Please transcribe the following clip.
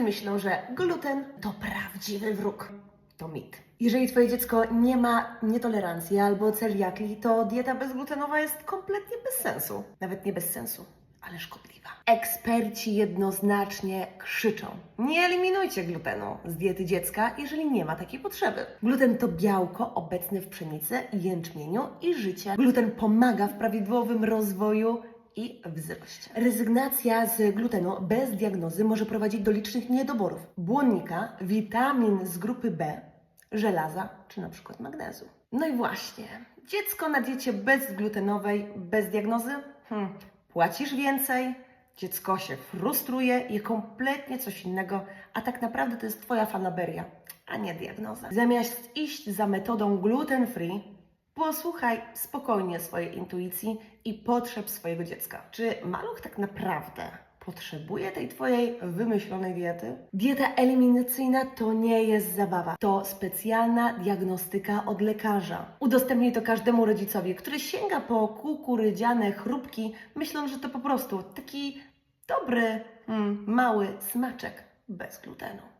Wszyscy myślą, że gluten to prawdziwy wróg. To mit. Jeżeli Twoje dziecko nie ma nietolerancji albo celiakii, to dieta bezglutenowa jest kompletnie bez sensu. Nawet nie bez sensu, ale szkodliwa. Eksperci jednoznacznie krzyczą: Nie eliminujcie glutenu z diety dziecka, jeżeli nie ma takiej potrzeby. Gluten to białko obecne w pszenicy, jęczmieniu i życie. Gluten pomaga w prawidłowym rozwoju i wzroście. Rezygnacja z glutenu bez diagnozy może prowadzić do licznych niedoborów błonnika, witamin z grupy B, żelaza czy na przykład magnezu. No i właśnie, dziecko na diecie bezglutenowej, bez diagnozy, hmm, płacisz więcej, dziecko się frustruje, je kompletnie coś innego, a tak naprawdę to jest Twoja fanaberia, a nie diagnoza. Zamiast iść za metodą gluten-free, Posłuchaj spokojnie swojej intuicji i potrzeb swojego dziecka. Czy maluch tak naprawdę potrzebuje tej Twojej wymyślonej diety? Dieta eliminacyjna to nie jest zabawa. To specjalna diagnostyka od lekarza. Udostępnij to każdemu rodzicowi, który sięga po kukurydziane chrupki, myśląc, że to po prostu taki dobry, mm, mały smaczek bez glutenu.